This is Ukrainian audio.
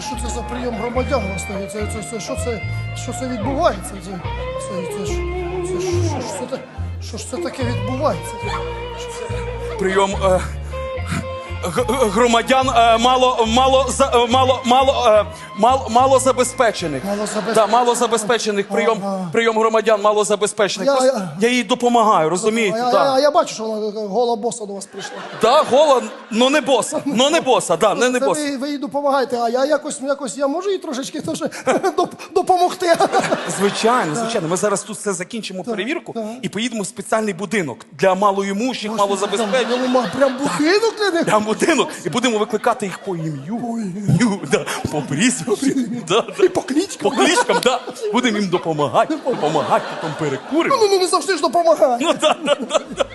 Що це за прийом громадян у нас таке? Це, це, це, що це, що це відбувається? Це, це, це, це, ж- що, ж це, та- що ж це таке відбувається? Прийом е, громадян е, мало, мало, е, мало, мало, е, мало, мало забезпечених. Да, мало забезпечених. Прийом, прийом громадян мало забезпечених. Я- їй допомагаю, розумієте? я, да. я, бачу, що вона гола боса до вас прийшла. Да, гола, ну не боса. Ну не боса, да, не, не боса. ви, їй допомагаєте, а я якось, якось я можу їй трошечки теж допомогти. Звичайно, звичайно. Ми зараз тут все закінчимо перевірку так. і поїдемо в спеціальний будинок для малоімущих, малозабезпечених. Прям будинок для них. Будинок і будемо викликати їх по ім'ю. Ім'ю, да, по прізвищу. Да, да. І по кличкам. По кличкам, да. Будемо їм допомагати, допомагати, потім перекуримо. Ну, ну, не завжди ж допомагає. Ну, да, да, да, да.